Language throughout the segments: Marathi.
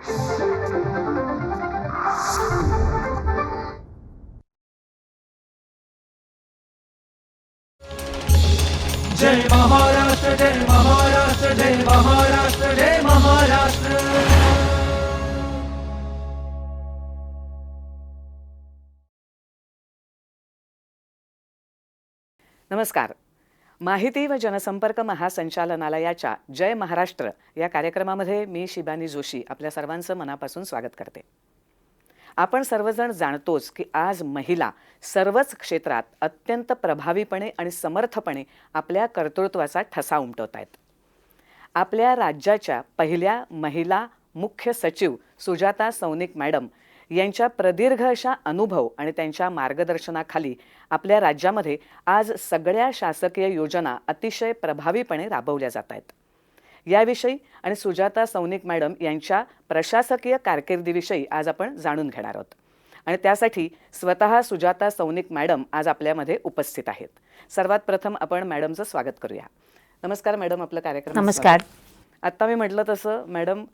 जय महाराष्ट्र जय महाराष्ट्र जय महाराष्ट्र जय महाराष्ट्र. नमस्कार. माहिती व जनसंपर्क महासंचालनालयाच्या जय महाराष्ट्र या कार्यक्रमामध्ये मी शिबानी जोशी आपल्या सर्वांचं मनापासून स्वागत करते. आपण सर्वजण जाणतोच की आज महिला सर्वच क्षेत्रात अत्यंत प्रभावीपणे आणि समर्थपणे आपल्या कर्तृत्वाचा ठसा उमटवत आहेत. आपल्या राज्याच्या पहिल्या महिला मुख्य सचिव सुजाता सौनिक मॅडम यांच्या प्रदीर्घ अशा अनुभव आणि त्यांच्या मार्गदर्शनाखाली आपल्या राज्यामध्ये आज सगळ्या शासकीय योजना अतिशय प्रभावीपणे राबवल्या जात आहेत. याविषयी आणि सुजाता सौनिक मॅडम यांच्या प्रशासकीय कारकिर्दीविषयी आज आपण जाणून घेणार आहोत. आणि त्यासाठी स्वतः सुजाता सौनिक मॅडम आज आपल्यामध्ये उपस्थित आहेत. सर्वात प्रथम आपण मॅडमचं स्वागत करूया. नमस्कार मॅडम आपलं कार्यक्रम नमस्कार. आत्ता मी म्हटलं तसं मॅडम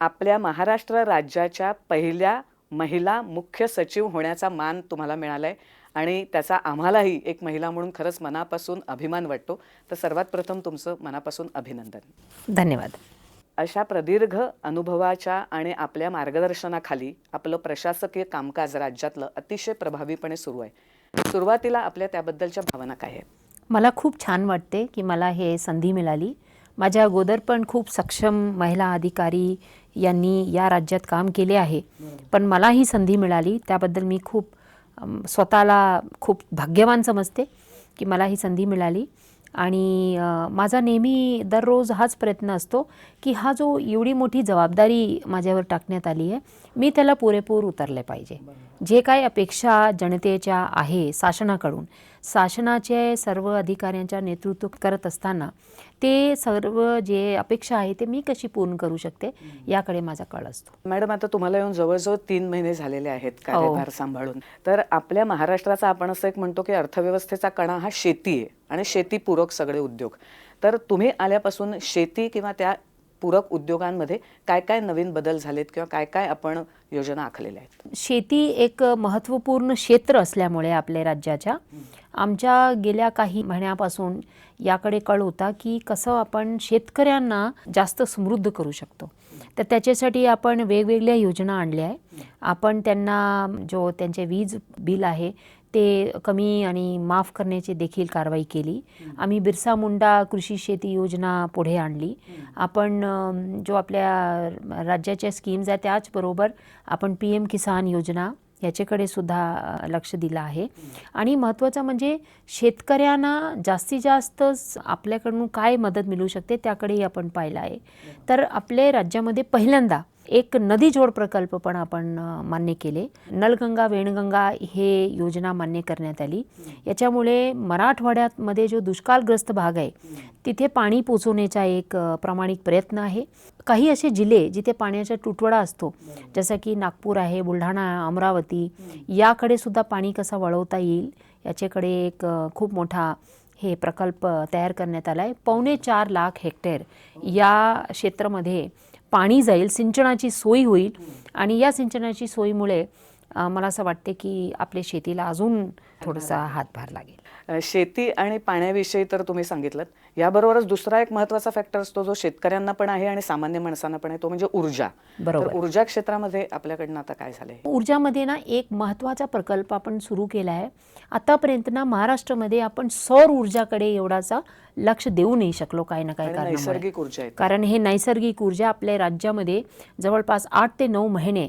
आपल्या महाराष्ट्र राज्याच्या पहिल्या महिला मुख्य सचिव होण्याचा मान तुम्हाला मिळालाय. आणि त्याचा आम्हालाही एक महिला म्हणून खरंच मनापासून अभिमान वाटतो. तर सर्वात प्रथम तुमचं मनापासून अभिनंदन. धन्यवाद. अशा प्रदीर्घ अनुभवाच्या आणि आपल्या मार्गदर्शनाखाली आपलं प्रशासकीय कामकाज राज्यातलं अतिशय प्रभावीपणे सुरू आहे. सुरुवातीला आपल्या त्याबद्दलच्या भावना काय आहेत? मला खूप छान वाटते की मला हे संधी मिळाली. माझ्या अगोदर पण खूप सक्षम महिला अधिकारी यांनी या राज्यात काम केले आहे. पण मला ही संधी मिळाली. त्याबद्दल मी खूप स्वतःला खूप भाग्यवान समजते की मला ही संधी मिळाली. आणि माझा नेहमी दररोज हाच प्रयत्न असतो की हा जो एवढी मोठी जबाबदारी माझ्यावर टाकण्यात आली आहे मी त्याला पुरेपूर उतरले पाहिजे. जे काही अपेक्षा जनतेच्या आहे शासनाकडून शासनाचे सर्व अधिकाऱ्यांच्या नेतृत्व करत असताना ते सर्व जे अपेक्षा आहे ते मी कशी पूर्ण करू शकते याकडे माझा कळ असतो. मॅडम आता तुम्हाला येऊन जवळजवळ तीन महिने झालेले आहेत कार्यभार सांभाळून. तर आपल्या महाराष्ट्राचा आपण असं एक म्हणतो की अर्थव्यवस्थेचा कणा हा शेती आहे आणि शेतीपूरक सगळे उद्योग. तर तुम्ही आल्यापासून शेती किंवा त्या पूरक उद्योगांमध्ये काय काय नवीन बदल झालेत किंवा काय काय आपण योजना आखलेल्या आहेत? शेती एक महत्त्वपूर्ण क्षेत्र असल्यामुळे आपल्या राज्याच्या. आमच्या गेल्या काही महिन्यापासून याकडे कळ होता की कसं आपण शेतकऱ्यांना जास्त समृद्ध करू शकतो. तर त्याच्यासाठी आपण वेगवेगळ्या योजना आणल्या आहे आपण त्यांना जो त्यांचे वीज बिल आहे ते कमी आणि माफ करण्याची देखील कारवाई केली. आम्ही बिरसा मुंडा कृषी शेती योजना पुढे आणली. आपण जो आपल्या राज्याच्या स्कीम्स आहेत त्याचबरोबर आपण पी एम किसान योजना याच्याकडे सुद्धा लक्ष दिलं आहे. आणि महत्त्वाचं म्हणजे शेतकऱ्यांना जास्तीत जास्त आपल्याकडून काय मदत मिळू शकते त्याकडेही आपण पाहिलं आहे. तर आपल्या राज्यामध्ये पहिल्यांदा एक नदी जोड प्रकल्प पण आपण मान्य केले. नलगंगा वेणगंगा हे योजना मान्य करण्यात आली. याच्यामुळे मराठवाड्यामध्ये जो दुष्काळग्रस्त भाग आहे तिथे पाणी पोचवण्याचा एक प्रामाणिक प्रयत्न आहे. काही असे जिल्हे जिथे पाण्याचा तुटवडा असतो जसं की नागपूर आहे बुलढाणा अमरावती याकडे सुद्धा पाणी कसा वळवता येईल याच्याकडे एक खूप मोठा हे प्रकल्प तयार करण्यात आला आहे पावणे चार लाख हेक्टर या क्षेत्रामध्ये पाणी जाईल सिंचनाची सोय होईल आणि या सिंचनाची सोयीमुळे मला असं वाटते की आपल्या शेतीला अजून थोडासा हातभार लागेल. शेती आणि पाण्याविषयी तर तुम्ही सांगितलं याबरोबरच दुसरा एक महत्त्वाचा फॅक्टर असतो जो शेतकऱ्यांना पण आहे आणि सामान्य माणसांना पण आहे तो म्हणजे ऊर्जा. बरोबर. ऊर्जा क्षेत्रामध्ये आपल्याकडनं आता काय झालंय? ऊर्जामध्ये ना एक महत्त्वाचा प्रकल्प आपण सुरू केला आहे. आतापर्यंत ना महाराष्ट्रामध्ये आपण सौर ऊर्जाकडे एवढाचा लक्ष देऊ नाही शकलो काही ना काही कारणामुळे. नैसर्गिक ऊर्जा आहे कारण हे नैसर्गिक ऊर्जा आपल्या राज्यामध्ये जवळपास आठ ते नऊ महिने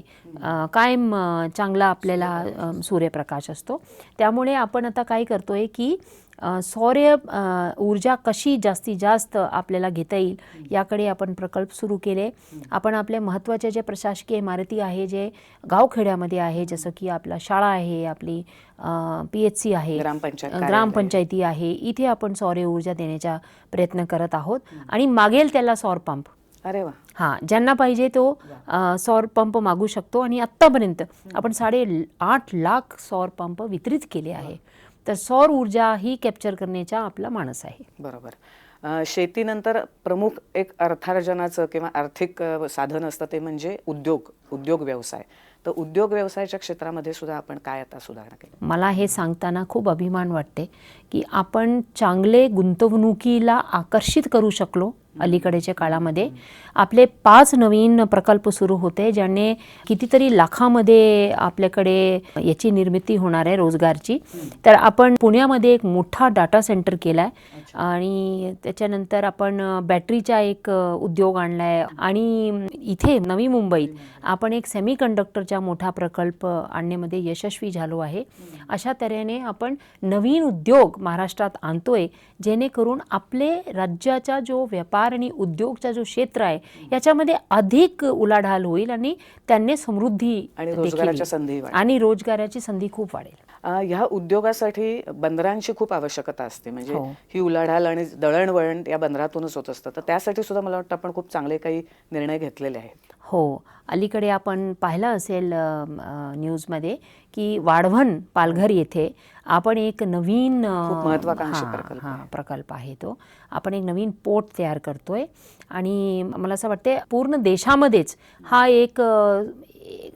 कायम चांगला आपल्याला सूर्यप्रकाश असतो. त्यामुळे आपण आता काय करतोय की अ, सौर अ, ऊर्जा कशी जास्तीत जास्त आपल्याला घेता येईल याकडे आपण प्रकल्प सुरू केले. आपण आपल्या महत्त्वाच्या ज्या प्रशासकीय इमारती आहे जे गावखेड्यामध्ये आहे जसं की आपला शाळा आहे आपली पी एच सी आहे ग्रामपंचायत. ग्रामपंचायती आहे इथे आपण सौर ऊर्जा देण्याचा प्रयत्न करत आहोत आणि मागेल त्याला सौर पंप. अरे वा. हां ज्यांना पाहिजे तो सौर पंप मागू शकतो आणि आत्तापर्यंत आपण साडे आठ लाख सौर पंप वितरित केले आहे. तर सौर ऊर्जा ही कॅप्चर करण्याचा आपला मानस आहे. बरोबर. शेतीनंतर प्रमुख एक अर्थार्जनाचं किंवा आर्थिक साधन असतं ते म्हणजे उद्योग उद्योग व्यवसाय. तर उद्योग व्यवसायाच्या क्षेत्रामध्ये सुद्धा आपण काय आता सुधारणा केली? मला हे सांगताना खूप अभिमान वाटते की आपण चांगले गुंतवणुकीला आकर्षित करू शकलो अलीकडेच्या काळामध्ये. आपले पाच नवीन प्रकल्प सुरू होते ज्याने कितीतरी लाखामध्ये आपल्याकडे याची निर्मिती होणार आहे रोजगारची. तर आपण पुण्यामध्ये एक मोठा डाटा सेंटर केला आहे आणि त्याच्यानंतर आपण बॅटरीचा एक उद्योग आणला आहे आणि इथे नवी मुंबईत आपण एक सेमी कंडक्टरचा मोठा प्रकल्प आणण्यामध्ये यशस्वी झालो आहे. अशा तऱ्हेने आपण नवीन उद्योग महाराष्ट्रात आणतोय जेणेकरून आपले राज्याचा जो व्यापार आणि उद्योगचा जो क्षेत्र आहे याच्यामध्ये अधिक उलाढाल होईल आणि त्यांनी समृद्धी आणि रोजगाराची संधी खूप वाढेल. ह्या उद्योगासाठी बंदरांची खूप आवश्यकता असते. म्हणजे हो. ही उलाढाल आणि दळणवळण या बंदरातूनच होत असतं. तर त्यासाठी सुद्धा मला वाटतं आपण खूप चांगले काही निर्णय घेतलेले आहेत. हो. अलीकडे आपण पाहिलं असेल न्यूजमध्ये की वाढवण पालघर येथे आपण एक नवीन महत्त्वाकांक्षी हां, प्रकल्प हां, प्रकल्प आहे तो. आपण एक नवीन पोर्ट तयार करतोय आणि मला असं वाटते पूर्ण देशामध्येच हा एक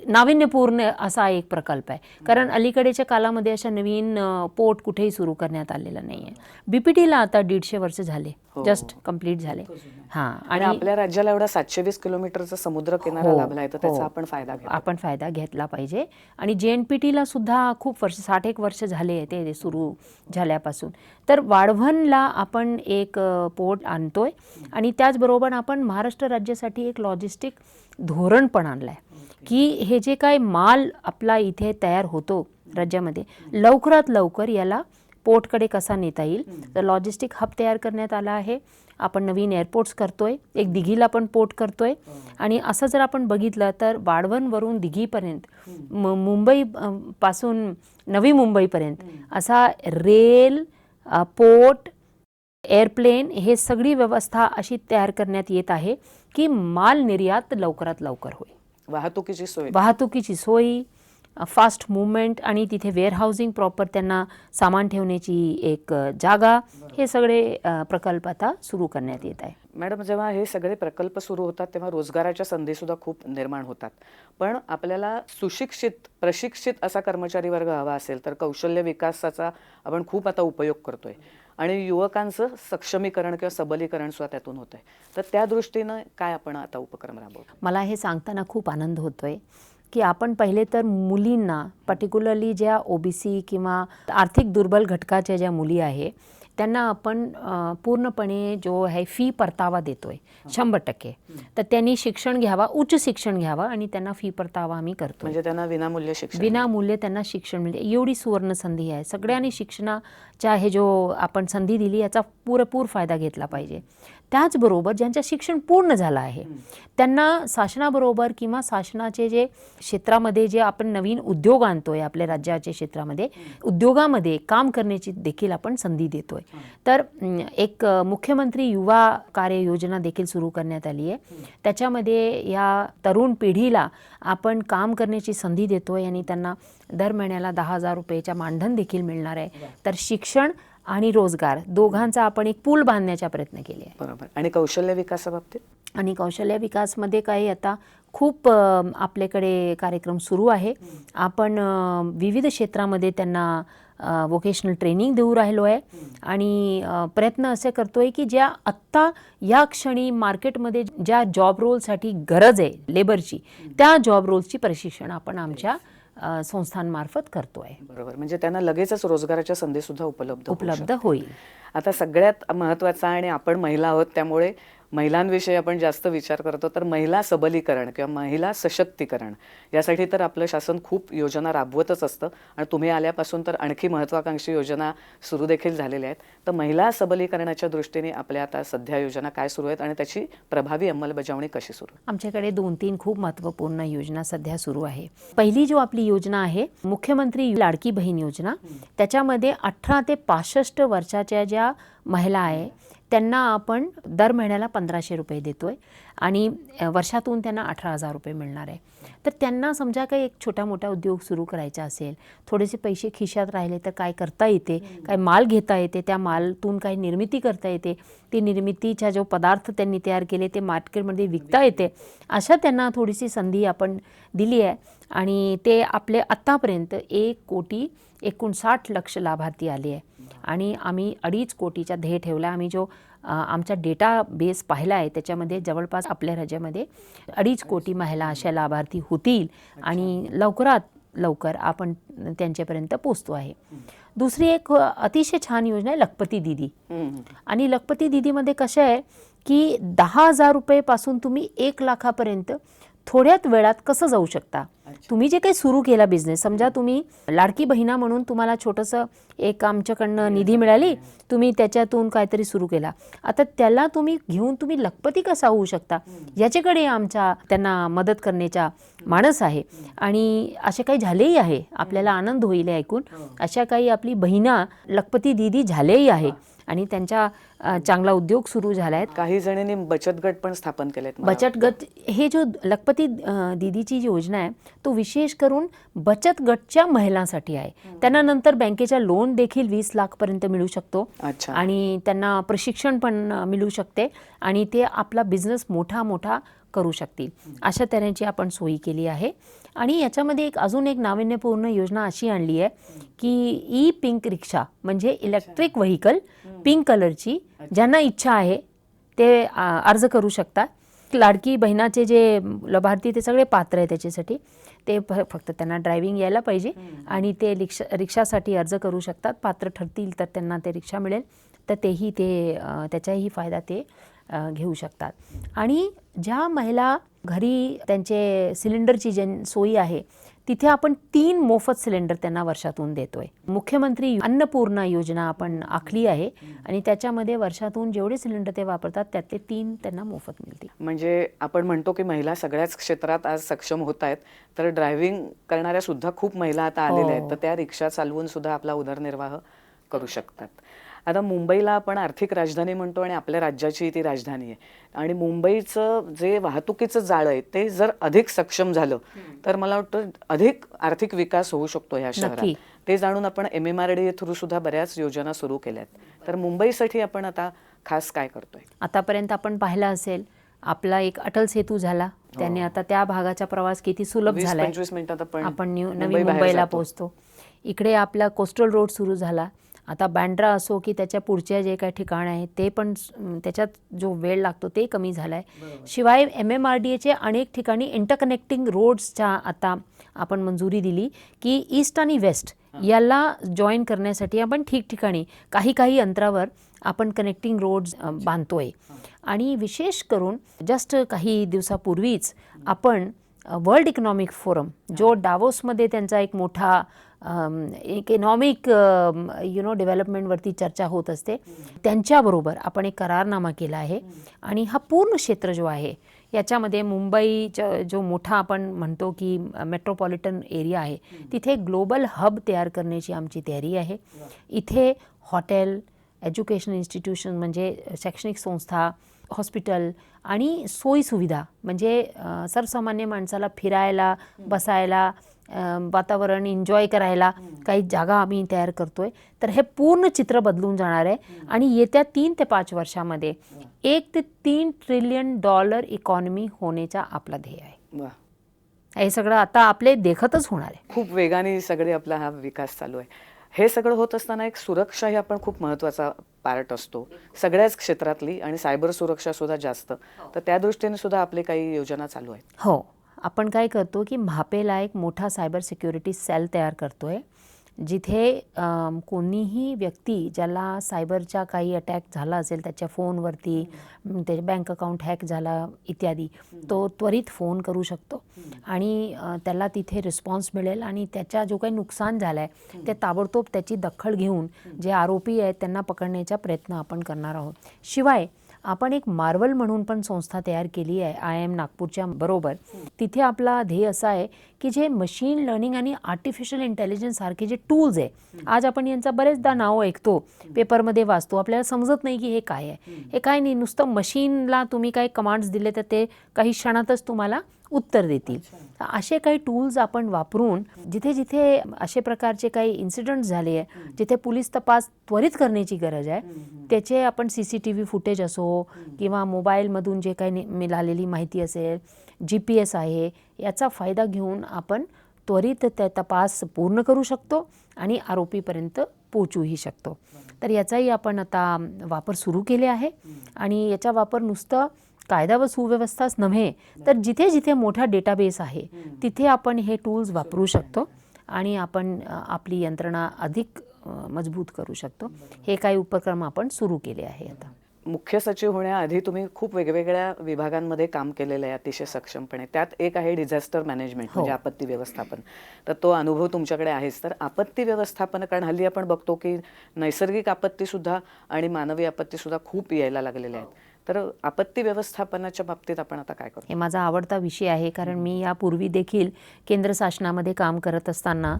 नाविन्यपूर्ण असा एक प्रकल्प आहे. कारण अलीकडेच्या कालामध्ये अशा नवीन पोर्ट कुठेही सुरू करण्यात आलेला नाही आहे बी पी टीला आता दीडशे वर्ष झाले. हो. जस्ट कंप्लीट झाले. हां आणि आपल्या राज्याला एवढा सातशे वीस किलोमीटरचा समुद्र किनारा हो, लाभला आहे तर त्याचा हो. आपण फायदा आपण फायदा घेतला पाहिजे. आणि जे एन पी टीला सुद्धा खूप वर्ष साठ एक वर्ष झाले ते सुरू झाल्यापासून. तर वाढवणला आपण एक पोर्ट आणतोय. आणि त्याचबरोबर आपण महाराष्ट्र राज्यासाठी एक लॉजिस्टिक धोरण पण आणलं आहे की हे जे काय माल आपला इथे तयार होतो राज्यामध्ये लवकरात लवकर याला पोर्टकडे कसा नेता येईल? तर लॉजिस्टिक हब तयार करण्यात आला आहे. आपण नवीन एअरपोर्ट्स करतोय. एक दिघीला पण पोर्ट करतोय. आणि असं जर आपण बघितलं तर वाढवणवरून दिघीपर्यंत म मुंबई पासून नवी मुंबईपर्यंत असा रेल पोर्ट एअरप्लेन हे सगळी व्यवस्था अशी तयार करण्यात येत आहे की माल निर्यात लवकरात लवकर होईल. वाहतुकीची सोय. वाहतुकीची सोयी फास्ट मुवमेंट आणि तिथे वेअरहाऊसिंग प्रॉपर त्यांना सामान ठेवण्याची एक जागा हे सगळे प्रकल्प आता सुरू करण्यात येत आहे. मॅडम जेव्हा हे सगळे प्रकल्प सुरू होतात तेव्हा रोजगाराच्या संधी सुद्धा खूप निर्माण होतात. पण आपल्याला सुशिक्षित प्रशिक्षित असा कर्मचारी वर्ग हवा असेल तर कौशल्य विकासाचा आपण खूप आता उपयोग करतोय. आणि युवकांचं सक्षमीकरण किंवा सबलीकरण सुद्धा त्यातून होत आहे तर त्या दृष्टीनं काय आपण आता उपक्रम राबवतो? मला हे सांगताना खूप आनंद होतोय की आपण पहिले तर मुलींना पर्टिक्युलरली ज्या ओ बी सी किंवा आर्थिक दुर्बल घटकाच्या ज्या मुली आहे त्यांना आपण पूर्णपणे जो आहे फी परतावा देतोय शंभर टक्के. तर त्यांनी शिक्षण घ्यावा उच्च शिक्षण घ्यावा आणि त्यांना फी परतावा आम्ही करतो म्हणजे त्यांना विनामूल्य शिक्षण. विनामूल्य त्यांना शिक्षण मिळते. एवढी सुवर्ण संधी आहे. सगळ्यांनी शिक्षणाच्या हे जो आपण संधी दिली याचा पुरेपूर फायदा घेतला पाहिजे. त्याचबरोबर ज्यांचं शिक्षण पूर्ण झालं आहे त्यांना शासनाबरोबर किंवा शासनाचे जे क्षेत्रामध्ये जे आपण नवीन उद्योग आणतोय आपल्या राज्याच्या क्षेत्रामध्ये उद्योगामध्ये काम करण्याची देखील आपण संधी देतोय. तर एक मुख्यमंत्री युवा कार्य योजना देखील सुरू करण्यात आली आहे. त्याच्यामध्ये या तरुण पिढीला आपण काम करण्याची संधी देतोय आणि त्यांना दर महिन्याला दहा हजार रुपयेच्या मानधन देखील मिळणार आहे. तर शिक्षण आणि रोजगार दोघांचा आपण एक पूल बांधण्याचा प्रयत्न केले आहे. बरोबर. आणि कौशल्य विकासाबाबतीत? आणि कौशल्य विकासमध्ये काही आता खूप आपल्याकडे कार्यक्रम सुरू आहे. आपण विविध क्षेत्रामध्ये त्यांना वोकेशनल ट्रेनिंग देऊ राहिलो आहे. आणि प्रयत्न असे करतोय की ज्या आत्ता या क्षणी मार्केटमध्ये ज्या जॉब रोलसाठी गरज आहे लेबरची त्या जॉब रोलची प्रशिक्षण आपण आमच्या संस्थांमार्फत करतोय. बरोबर. म्हणजे त्यांना लगेचच रोजगाराच्या संधी सुद्धा उपलब्ध उपलब्ध. होईल. आता सगळ्यात महत्त्वाचा आणि आपण महिला आहोत त्यामुळे महिलांविषयी आपण जास्त विचार करतो तर महिला सबलीकरण किंवा महिला सशक्तीकरण यासाठी तर आपलं शासन खूप योजना राबवतच असतं. आणि तुम्ही आल्यापासून तर आणखी महत्त्वाकांक्षी योजना सुरू देखील झालेल्या आहेत. तर महिला सबलीकरणाच्या दृष्टीने आपल्या आता सध्या योजना काय सुरू आहेत आणि त्याची प्रभावी अंमलबजावणी कशी सुरू आहे? आमच्याकडे दोन तीन खूप महत्त्वपूर्ण योजना सध्या सुरू आहे. पहिली जो आपली योजना आहे मुख्यमंत्री लाडकी बहीण योजना त्याच्यामध्ये अठरा ते पासष्ट वर्षाच्या ज्या महिला आहे त्यांना आपण दर महिन्याला पंधराशे रुपये देतोय. आणि वर्षातून त्यांना अठरा हजार रुपये मिळणार आहे. तर त्यांना समजा काही एक छोटा मोठा उद्योग सुरू करायचा असेल थोडेसे पैसे खिशात राहिले तर काय करता येते? काय माल घेता येते? त्या मालतून काही निर्मिती करता येते? ती निर्मितीचा जो पदार्थ त्यांनी तयार केले ते मार्केटमध्ये विकता येते? अशा त्यांना थोडीशी संधी आपण दिली आहे. आणि ते आपले आत्तापर्यंत एक कोटी एकोणसाठ लक्ष लाभार्थी आले आहे. आणि आम्ही अडीच कोटीचा ध्येय ठेवला आम्ही जो आमचा डेटा बेस पाहिला आहे त्याच्यामध्ये जवळपास आपल्या राज्यामध्ये अडीच कोटी महिला अशा लाभार्थी होतील आणि लवकरात लवकर आपण त्यांच्यापर्यंत पोचतो आहे. दुसरी एक अतिशय छान योजना आहे लखपती दिदी. आणि लखपती दीदीमध्ये कसं आहे की दहा हजार रुपयेपासून तुम्ही एक लाखापर्यंत थोड्यात वेळात कसं जाऊ शकता? तुम्ही जे काही सुरू केला बिझनेस समजा तुम्ही लाडकी बहिणा म्हणून तुम्हाला छोटंसं एक आमच्याकडनं निधी मिळाली तुम्ही त्याच्यातून काहीतरी सुरू केला. आता त्याला तुम्ही घेऊन तुम्ही लखपती कसा होऊ शकता? याच्याकडे आमच्या त्यांना मदत करण्याचा मानस आहे. आणि असे काही झालेही आहे. आपल्याला आनंद होईल हे ऐकून. अशा काही आपली बहिणा लखपती दिदी झालेही आहे. आणि त्यांचा अ, चांगला उद्योग सुरू झाला आहे काही जणींनी बचत गट पण स्थापन मला बचत गट हे जो लखपती दीदीची योजना आहे तो विशेष करून बचत गटच्या महिलांसाठी आहे. त्यांना नंतर बँकेच्या लोन देखील वीस लाखपर्यंत मिळू शकतो. अच्छा. आणि त्यांना प्रशिक्षण पण मिळू शकते. आणि ते आपला बिझनेस मोठा मोठा करू शकतील. अशा तऱ्हेची आपण सोयी केली आहे. आणि याच्यामध्ये एक अजून एक नाविन्यपूर्ण योजना अशी आणली आहे की ई पिंक रिक्षा म्हणजे इलेक्ट्रिक व्हेकल पिंक कलरची ज्यांना इच्छा आहे ते अर्ज करू शकतात. लाडकी बहिणाचे जे लाभार्थी ते सगळे पात्र आहे त्याच्यासाठी. ते फ फक्त त्यांना ड्रायव्हिंग यायला पाहिजे आणि ते रिक्षा रिक्षासाठी अर्ज करू शकतात. पात्र ठरतील तर त्यांना ते रिक्षा मिळेल. तर तेही ते त्याचाही फायदा ते घेऊ शकतात. आणि ज्या महिला घरी त्यांचे सिलेंडरची जे सोयी आहे तिथे आपण तीन मोफत सिलेंडर त्यांना वर्षातून देतोय. मुख्यमंत्री अन्नपूर्णा योजना आपण आखली आहे आणि त्याच्यामध्ये वर्षातून जेवढे सिलेंडर ते वापरतात त्यातले तीन त्यांना मोफत मिळतील. म्हणजे आपण म्हणतो की महिला सगळ्याच क्षेत्रात आज सक्षम होत आहेत तर ड्रायव्हिंग करणाऱ्या सुद्धा खूप महिला आता आलेल्या आहेत तर त्या रिक्षा चालवून सुद्धा आपला उदरनिर्वाह करू शकतात. आता मुंबईला आपण आर्थिक राजधानी म्हणतो आणि आपल्या राज्याची ती राजधानी आहे. आणि मुंबईचं जे वाहतुकीचं जाळं आहे ते जर अधिक सक्षम झालं तर मला वाटतं अधिक आर्थिक विकास होऊ शकतो ह्या शहरात. ते जाणून आपण M M R D through सुद्धा बऱ्याच योजना सुरू केल्यात. तर मुंबईसाठी आपण आता खास काय करतोय? आतापर्यंत आपण पाहिलं असेल आपला एक अटल सेतू झाला. त्याने आता त्या भागाचा प्रवास किती सुलभ मिनिटात आपण बाहेर मुंबईला. पोहोचतो. इकडे आपला कोस्टल रोड सुरू झाला. आता बँड्रा असो की त्याच्या पुढच्या जे काही ठिकाण आहे ते पण त्याच्यात जो वेळ लागतो ते कमी झाला आहे शिवाय एम एम आर डी एचे अनेक ठिकाणी इंटरकनेक्टिंग रोड्सच्या आता आपण मंजुरी दिली की ईस्ट आणि वेस्ट याला जॉईन करण्यासाठी आपण ठिकठिकाणी काही काही अंतरावर आपण कनेक्टिंग रोड्स बांधतोय. आणि विशेश करून जस्ट काही दिवसापूर्वीच आपण वर्ल्ड इकॉनॉमिक फोरम जो डावोसमध्ये त्यांचा एक मोठा इकॉनॉमिक यु नो डेव्हलपमेंटवरती चर्चा होत असते. त्यांच्याबरोबर आपण एक करारनामा केला आहे. आणि हा पूर्ण क्षेत्र जो आहे याच्यामध्ये मुंबईचा जो मोठा आपण म्हणतो की मेट्रोपॉलिटन एरिया आहे तिथे ग्लोबल हब तयार करण्याची आमची तयारी आहे. इथे हॉटेल एज्युकेशन इन्स्टिट्यूशन म्हणजे शैक्षणिक संस्था हॉस्पिटल आणि सोयीसुविधा म्हणजे सर्वसामान्य माणसाला फिरायला बसायला वातावरण एन्जॉय करायला काही जागा आम्ही तयार करतोय. तर हे पूर्ण चित्र बदलून जाणार आहे आणि येत्या तीन ते पाच वर्षामध्ये एक ते तीन ट्रिलियन डॉलर इकॉनॉमी होण्याचा आपला ध्येय आहे. हे सगळं आता आपले देखतच होणार आहे. खूप वेगाने सगळे आपला हा विकास चालू आहे. हे सगळं होत असताना एक सुरक्षा ही आपण खूप महत्त्वाचा पार्ट असतो. सगळ्याच क्षेत्रातली आणि सायबर सुरक्षा सुद्धा जास्त. तर त्या दृष्टीने सुद्धा आपले काही योजना चालू आहेत. हो. आपण काय करतो की म्हापेला एक मोठा सायबर सिक्युरिटी सेल तयार करतोय जिथे अम, कोणीही व्यक्ती ज्याला सायबरचा काही अटॅक झाला असेल त्याच्या फोनवरती त्याचे बँक अकाउंट हॅक झाला इत्यादी तो त्वरित फोन करू शकतो. आणि त्याला तिथे रिस्पॉन्स मिळेल आणि त्याचा जो काही नुकसान झालं आहे ते ताबडतोब त्याची दखल घेऊन जे आरोपी आहेत त्यांना पकडण्याचा प्रयत्न आपण करणार आहोत. शिवाय आपण एक मार्वल म्हणून पण संस्था तयार केली आहे आय एम नागपूरच्या बरोबर. तिथे आपला ध्येय असा आहे की जे मशीन लर्निंग आणि आर्टिफिशियल इंटेलिजन्स सारखे जे टूल्स आहे आज आपण यांचा बरेचदा नाव ऐकतो पेपरमध्ये वाचतो आपल्याला समजत नाही की हे काय आहे. हे काय नाही नुसतं मशीनला तुम्ही काही कमांड्स दिले तर ते काही क्षणातच तुम्हाला उत्तर देतील. असे काही टूल्स आपण वापरून जिथे जिथे असे प्रकारचे काही इन्सिडेंट झाले आहे जिथे पोलीस तपास त्वरित करण्याची गरज आहे त्याचे आपण C C T V footage असो किंवा मोबाईलमधून जे काही मिळालेली माहिती असेल जी पी एस आहे याचा फायदा घेऊन आपण त्वरित त्या तपास पूर्ण करू शकतो आणि आरोपीपर्यंत पोचूही शकतो. तर याचाही आपण आता वापर सुरू केले आहे आणि याचा वापर नुसतं कायदा व सुव्यवस्थाच नव्हे तर जिथे जिथे मोठा डेटाबेस आहे तिथे आपण हे टूल्स वापरू शकतो आणि आपण आपली यंत्रणा अधिक मजबूत करू शकतो. हे काही उपक्रम आपण सुरू केले आहे आता. मुख्य सचिव होण्याआधी तुम्ही खूप वेगवेगळ्या विभागांमध्ये काम केलेलं आहे अतिशय सक्षमपणे. त्यात एक आहे डिझास्टर मॅनेजमेंट म्हणजे आपत्ती व्यवस्थापन. तर तो अनुभव तुमच्याकडे आहेच. तर आपत्ती व्यवस्थापन कारण हल्ली आपण बघतो की नैसर्गिक आपत्ती सुद्धा आणि मानवी आपत्ती सुद्धा खूप यायला लागलेल्या आहेत. तर आपत्ती व्यवस्थापनाच्या बाबतीत आपण आता काय करतो? हे माझा आवडता विषय आहे कारण मी यापूर्वी देखील केंद्र शासनामध्ये काम करत असताना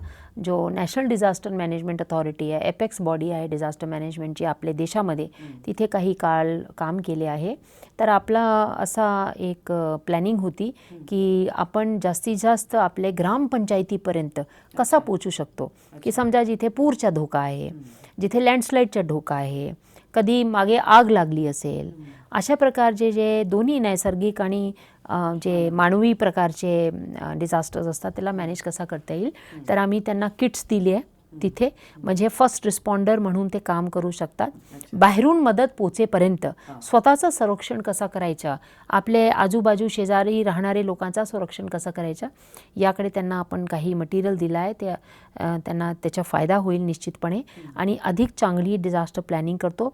जो नॅशनल डिझास्टर मॅनेजमेंट अथॉरिटी आहे एपेक्स बॉडी आहे डिझास्टर मॅनेजमेंटची आपल्या देशामध्ये तिथे काही काळ काम केले आहे. तर आपला असा एक प्लॅनिंग होती की आपण जास्तीत जास्त आपले ग्रामपंचायतीपर्यंत कसा पोचू शकतो? की समजा जिथे पूरचा धोका आहे जिथे लँडस्लाईडचा धोका आहे कधी मागे आग लागली असेल. अशा प्रकारचे जे दोन्ही नैसर्गिक आणि जे मानवी प्रकारचे डिझास्टर्स असतात त्याला मॅनेज कसा करता येईल? तर आम्ही त्यांना किट्स दिली आहे. तिथे. म्हणजे फर्स्ट रिस्पॉन्डर म्हणून ते काम करू शकतात. बाहेरून मदत पोचेपर्यंत स्वतःचं संरक्षण कसं करायचं? आपले आजूबाजू शेजारी राहणारे लोकांचा संरक्षण कसं करायचं? याकडे त्यांना आपण काही मटेरियल दिलं आहे ते त्यांना त्याचा फायदा होईल निश्चितपणे. आणि अधिक चांगली डिझास्टर प्लॅनिंग करतो.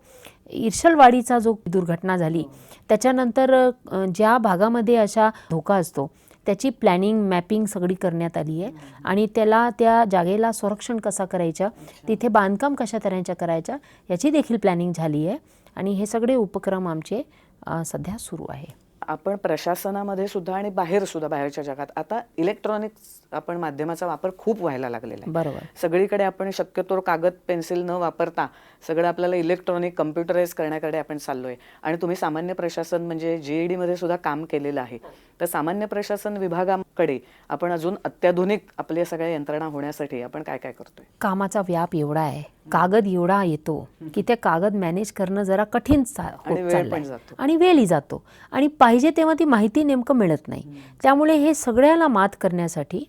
इर्शलवाडीचा जो दुर्घटना झाली त्याच्यानंतर अ, ज्या भागामध्ये अशा धोका असतो त्याची प्लॅनिंग मॅपिंग सगळी करण्यात आली आहे. आणि त्याला त्या जागेला संरक्षण कसं करायचं तिथे बांधकाम कशा तऱ्हेच्या करायच्या याची देखील प्लॅनिंग झाली आहे. आणि हे सगळे उपक्रम आमचे सध्या सुरू आहे. आपण प्रशासनामध्ये सुद्धा आणि बाहेर सुद्धा बाहेरच्या जगात आता इलेक्ट्रॉनिक्स आपण माध्यमाचा वापर खूप व्हायला लागलेला आहे. बरोबर. सगळीकडे आपण शक्यतो कागद पेन्सिल न वापरता सगळं आपल्याला इलेक्ट्रॉनिक कम्प्युटराइज करण्याकडे आपण चाललोय. आणि तुम्ही सामान्य प्रशासन म्हणजे जीईडी मध्ये सुद्धा काम केलेलं आहे. तर सामान्य प्रशासन विभागाकडे आपण अजून अत्याधुनिक आपल्या सगळ्या यंत्रणा होण्यासाठी आपण काय काय करतोय? कामाचा व्याप एवढा आहे. कागद एवढा येतो की ते कागद मॅनेज करणं जरा कठीण आणि वेळ जातो. आणि पाहिजे तेव्हा ती माहिती नेमकं मिळत नाही. त्यामुळे हे सगळ्याला मात करण्यासाठी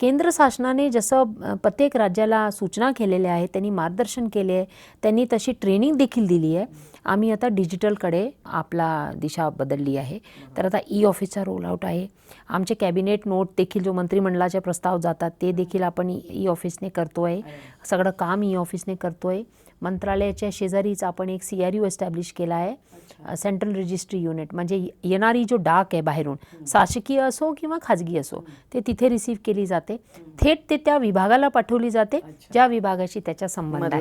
केंद्र शासनाने जसं प्रत्येक राज्याला सूचना केलेल्या आहेत त्यांनी मार्गदर्शन केले आहे त्यांनी तशी ट्रेनिंग देखील दिली आहे. आम्ही आता डिजिटलकडे आपला दिशा बदलली आहे. तर आता ई ऑफिसचा रोल आउट आहे. आमचे कॅबिनेट नोट देखील जो मंत्रिमंडळाचे प्रस्ताव जातात ते देखील आपण ई ऑफिसने करतो आहे सगळं काम ई ऑफिसने करतो आहे मंत्रालयाच्या शेजारीच आपण एक सी आर यू एस्टॅब्लिश केला आहे सेंट्रल रजिस्ट्री युनिट म्हणजे येणारी जो डाक आहे बाहेरून शासकीय असो किंवा खाजगी असो ते तिथे रिसीव्ह केली जाते. थेट ते त्या विभागाला पाठवली जाते ज्या विभागाशी त्याचा संबंध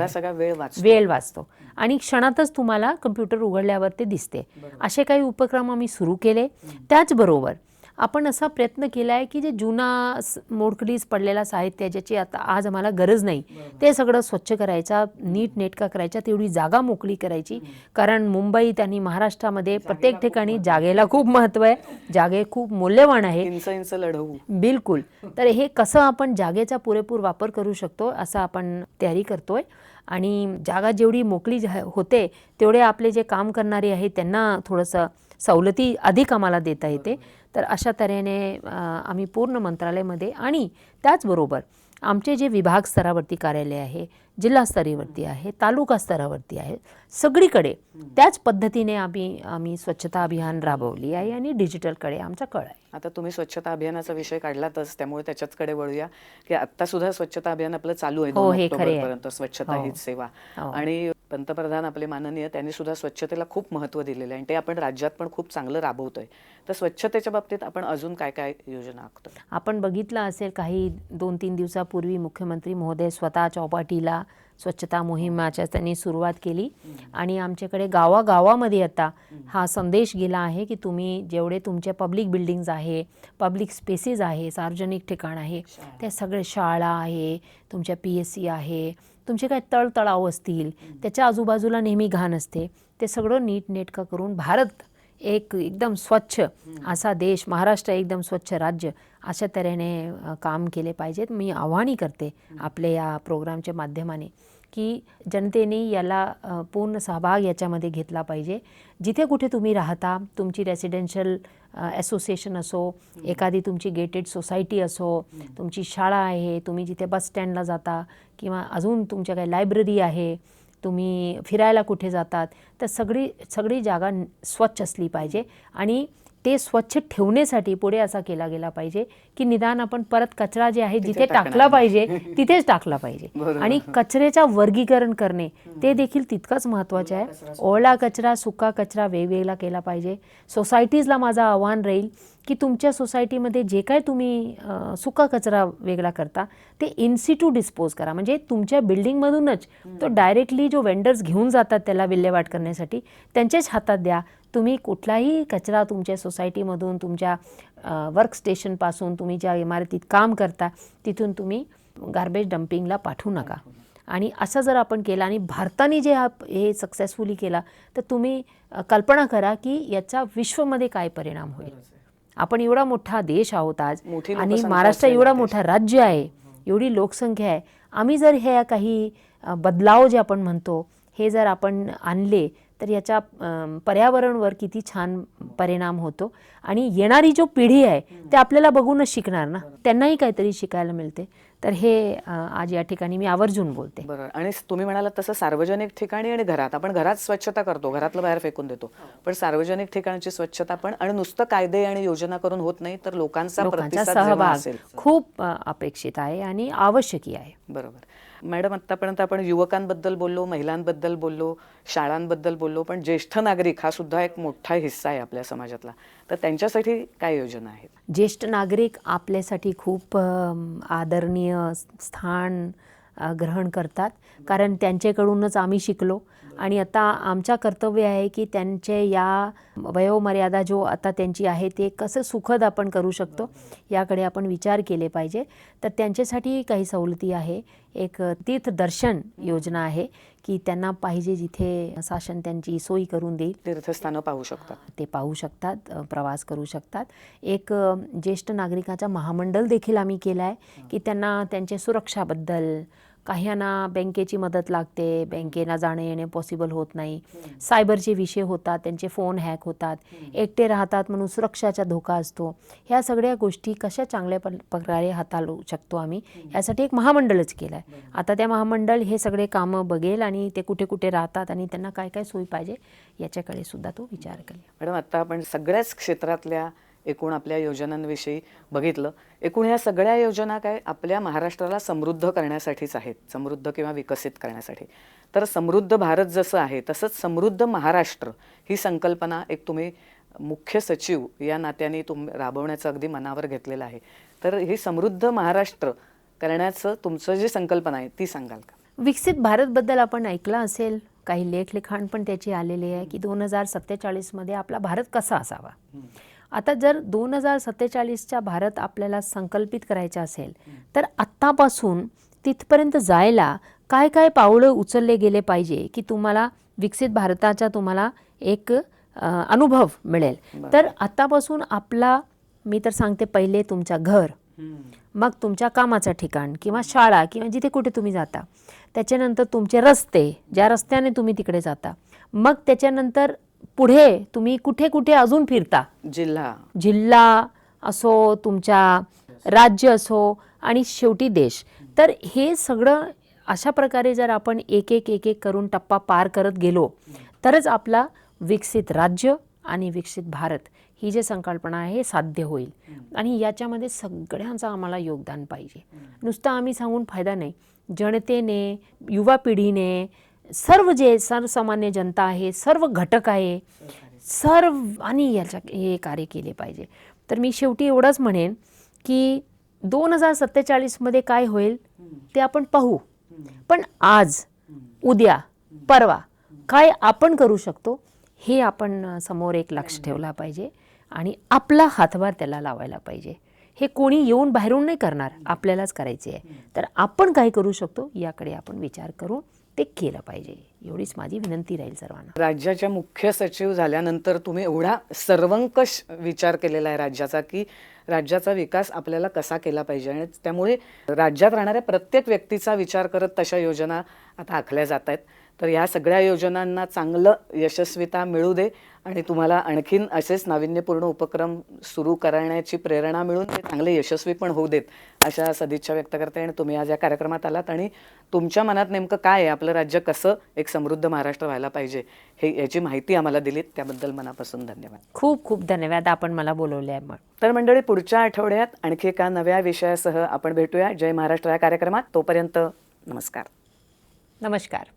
वेळ वाचतो. आणि क्षणातच तुम्हाला कम्प्युटर उघडल्यावर ते दिसते. असे काही उपक्रम आम्ही सुरू केले. त्याचबरोबर आपण असा प्रयत्न केला आहे की जे जुना स- मोडकळीस पडलेला साहित्य आहे, ज्याची आता आज आम्हाला गरज नाही ते सगळं स्वच्छ करायचा नीट नेटका करायचा तेवढी जागा मोकळी करायची. कारण मुंबईत आणि महाराष्ट्रामध्ये प्रत्येक ठिकाणी जागेला खूप महत्त्व आहे. जागे खूप मौल्यवान आहे. लढवू. बिलकुल. तर हे कसं आपण जागेचा पुरेपूर वापर करू शकतो असं आपण तयारी करतोय. आणि जागा जेवढी मोकळी होते तेवढे आपले जे काम करणारे आहेत त्यांना थोडंसं सवलती अधिक आम्हाला देता येते. तर अशा तऱ्हेने आम्ही पूर्ण मंत्रालयामध्ये आणि त्याचबरोबर आमचे जे विभाग स्तरावरती कार्यालय आहे जिल्हा स्तरावरती आहे तालुका स्तरावरती आहे सगळीकडे त्याच पद्धतीने आम्ही आम्ही स्वच्छता अभियान राबवली आहे आणि डिजिटलकडे आमचा कळ आहे. आता तुम्ही स्वच्छता अभियानाचा विषय काढलातच त्यामुळे त्याच्याचकडे वळूया. की आता सुद्धा स्वच्छता अभियान आपलं चालू आहे हो, हे खरे स्वच्छता हो. हीच सेवा. हो. आणि पंतप्रधान आपले माननीय त्यांनी सुद्धा स्वच्छतेला खूप महत्त्व दिलेलं आहे. आणि ते आपण राज्यात पण खूप चांगलं राबवतोय. तर स्वच्छतेच्या बाबतीत आपण अजून काय काय योजना आखतोय आपण बघितलं असेल काही दोन तीन दिवसापूर्वी मुख्यमंत्री महोदय स्वतः चौपाटीला स्वच्छता मोहिमाच्या त्यांनी सुरुवात केली. आणि आमच्याकडे गावागावामध्ये आता हा संदेश गेला आहे की तुम्ही जेवढे तुमचे पब्लिक बिल्डिंग्ज आहे पब्लिक स्पेसेस आहे सार्वजनिक ठिकाण आहे ते सगळे शाळा आहे तुमच्या पी एस सी आहे तुमचे काय तळतळाव असतील त्याच्या आजूबाजूला नेहमी घाण असते. ते सगळं नीटनेटकं करून भारत एक एकदम स्वच्छ असा देश महाराष्ट्र एकदम स्वच्छ राज्य अशा तऱ्हेने काम केले पाहिजेत. मी आव्हानही करते आपल्या या प्रोग्रामच्या माध्यमाने की जनतेने याला पूर्ण सहभाग याच्यामध्ये घेतला पाहिजे. जिथे कुठे तुम्ही राहता तुमची रेसिडेन्शियल असोसिएशन असो एखादी तुमची गेटेड सोसायटी असो तुमची शाळा आहे तुम्ही जिथे बस स्टँडला जाता किंवा अजून तुमच्या काही लायब्ररी आहे तुम्ही फिरायला कुठे जातात तर सगळी सगळी जागा स्वच्छ असली पाहिजे. आणि ते स्वच्छ ठेवण्यासाठी पुढे असा केला गेला पाहिजे की निदान आपण परत कचरा जे आहे जिथे टाकला पाहिजे तिथेच टाकला पाहिजे. आणि कचऱ्याचा वर्गीकरण करणे ते देखील तितकंच महत्त्वाचं आहे. ओला कचरा सुका कचरा. वेगवेगळा केला पाहिजे. सोसायटीजला माझं आव्हान राहील की तुमच्या सोसायटीमध्ये जे काय तुम्ही सुका कचरा वेगळा करता ते इन्सिटू डिस्पोज करा. म्हणजे तुमच्या बिल्डिंगमधूनच तो डायरेक्टली जो वेंडर्स घेऊन जातात त्याला विल्हेवाट करण्यासाठी त्यांच्याच हातात द्या. तुम्ही कुठलाही कचरा तुमच्या सोसायटीमधून तुमच्या वर्क स्टेशनपासून तुम्ही ज्या इमारतीत काम करता तिथून तुम्ही गार्बेज डम्पिंगला पाठवू नका. आणि असं जर आपण केलं आणि भारताने जे हा हे सक्सेसफुली केला तर तुम्ही कल्पना करा की याचा विश्वमध्ये काय परिणाम होईल. आपण एवढा मोठा देश आहोत आज आणि महाराष्ट्र एवढा. मोठा राज्य आहे एवढी लोकसंख्या आहे. आम्ही जर ह्या काही बदलाव जे आपण म्हणतो हे जर आपण आणले तर याच्या पर्यावरणवर किती छान परिणाम होतो. आणि येणारी जो पिढी आहे ते आपल्याला बघूनच शिकणार ना. त्यांनाही काहीतरी शिकायला मिळते. तर हे आज या ठिकाणी मी आवर्जून बोलते. बरोबर आणि तुम्ही म्हणालात तसं सार्वजनिक ठिकाणी आणि घरात. आपण घरात स्वच्छता करतो. घरातलं बाहेर फेकून देतो. पण सार्वजनिक ठिकाणची स्वच्छता पण आणि नुसतं कायदे आणि योजना करून होत नाही तर लोकांचा सहभाग खूप अपेक्षित आहे आणि आवश्यकही आहे. बरोबर. मॅडम आतापर्यंत आपण युवकांबद्दल बोललो महिलांबद्दल बोललो शाळांबद्दल बोललो पण ज्येष्ठ नागरिक हा सुद्धा एक मोठा हिस्सा आहे आपल्या समाजातला. तर त्यांच्यासाठी काय योजना आहेत? ज्येष्ठ नागरिक आपल्यासाठी खूप आदरणीय स्थान ग्रहण करतात. कारण त्यांच्याकडूनच आम्ही शिकलो. आणि आता आमच्या कर्तव्य आहे की त्यांचे या वयोमर्यादा जो आता त्यांची आहे ते कसं सुखद आपण करू शकतो याकडे आपण विचार केले पाहिजे. तर त्यांच्यासाठी काही सवलती आहे. एक तीर्थदर्शन योजना आहे की त्यांना पाहिजे जिथे शासन त्यांची सोयी करून देईल. तीर्थस्थानं पाहू शकतात. ते पाहू शकतात प्रवास करू शकतात. एक ज्येष्ठ नागरिकाचा महामंडळ देखील आम्ही केला आहे की त्यांना त्यांच्या सुरक्षाबद्दल काह्यांना बँकेची मदत लागते बँकेला जाणं येणे पॉसिबल होत नाही. सायबरचे विषय होतात त्यांचे फोन हॅक होतात. एकटे राहतात म्हणून सुरक्षाचा धोका असतो. ह्या सगळ्या गोष्टी कशा चांगल्या प- प्रकारे हाताळू शकतो आम्ही यासाठी एक महामंडळच केलं आहे आता त्या महामंडळ हे सगळे कामं बघेल आणि ते कुठे कुठे राहतात आणि त्यांना काय काय सोयी पाहिजे याच्याकडे सुद्धा तो विचार करेल. मॅडम आता आपण सगळ्याच क्षेत्रातल्या एकूण आपल्या योजनांविषयी बघितलं. एकूण ह्या सगळ्या योजना काय आपल्या महाराष्ट्राला समृद्ध करण्यासाठीच आहेत. समृद्ध किंवा विकसित करण्यासाठी. तर समृद्ध भारत जसं आहे तसंच समृद्ध महाराष्ट्र ही संकल्पना एक तुम्ही मुख्य सचिव या नात्याने तुम राबवण्याचं अगदी मनावर घेतलेलं आहे. तर ही समृद्ध महाराष्ट्र करण्याचं तुमचं जी संकल्पना आहे ती सांगाल का? विकसित भारतबद्दल आपण ऐकलं असेल. काही लेख लिखाण पण त्याची आलेले आहे की दोन हजार सत्तेचाळीसमध्ये आपला भारत कसा असावा? आता जर दोन हजार सत्तेचाळीसचा भारत आपल्याला संकल्पित करायचा असेल तर आत्तापासून तिथपर्यंत जायला काय काय पावलं उचलले गेले पाहिजे की तुम्हाला विकसित भारताचा तुम्हाला एक अनुभव मिळेल? तर आत्तापासून आपला मी तर सांगते पहिले तुमच्या घर मग तुमच्या कामाचं ठिकाण किंवा शाळा किंवा जिथे कुठे तुम्ही जाता त्याच्यानंतर तुमचे रस्ते ज्या रस्त्याने तुम्ही तिकडे जाता मग त्याच्यानंतर पुढे तुम्ही कुठे कुठे अजून फिरता? जिल्हा. जिल्हा असो तुमच्या राज्य असो आणि शेवटी देश. तर हे सगळं अशा प्रकारे जर आपण एक एक एक एक करून टप्पा पार करत गेलो तरच आपला विकसित राज्य आणि विकसित भारत ही जी संकल्पना आहे हे साध्य होईल. आणि याच्यामध्ये सगळ्यांचं आम्हाला योगदान पाहिजे. नुसतं आम्ही सांगून फायदा नाही. जनतेने युवा पिढीने सर्व जे सर्वसामान्य जनता आहे सर्व घटक आहे सर्व आणि याच्या हे कार्य केले पाहिजे. तर मी शेवटी एवढंच म्हणेन की दोन हजार सत्तेचाळीसमध्ये काय होईल ते आपण पाहू. पण आज उद्या परवा काय आपण करू शकतो हे आपण समोर एक लक्ष ठेवला पाहिजे आणि आपला हातभार त्याला लावायला पाहिजे. हे कोणी येऊन बाहेरून नाही करणार आपल्यालाच करायचे आहे. तर आपण काय करू शकतो याकडे आपण विचार करून ते केलं पाहिजे. एवढीच माझी विनंती राहील सर्वांना. राज्याच्या मुख्य सचिव झाल्यानंतर तुम्ही एवढा सर्वंकष विचार केलेला आहे राज्याचा की राज्याचा विकास आपल्याला कसा केला पाहिजे आणि त्यामुळे राज्यात राहणाऱ्या प्रत्येक व्यक्तीचा विचार करत तशा योजना आता आखल्या जात आहेत. तर ह्या सगळ्या योजनांना चांगलं यशस्वीता मिळू दे आणि तुम्हाला आणखीन असेच नाविन्यपूर्ण उपक्रम सुरू करण्याची प्रेरणा मिळून ते चांगले यशस्वी पण होऊ देत अशा सदिच्छा व्यक्त करते आणि तुम्ही आज या कार्यक्रमात आलात आणि तुमच्या मनात नेमकं काय आहे? आपलं राज्य कसं एक समृद्ध महाराष्ट्र व्हायला पाहिजे हे याची माहिती आम्हाला दिलीत. त्याबद्दल मनापासून धन्यवाद. खूप खूप धन्यवाद. आपण मला बोलवले आहे मग. तर मंडळी पुढच्या आठवड्यात आणखी एका नव्या विषयासह आपण भेटूया. जय महाराष्ट्र. या कार्यक्रमात तोपर्यंत नमस्कार. नमस्कार.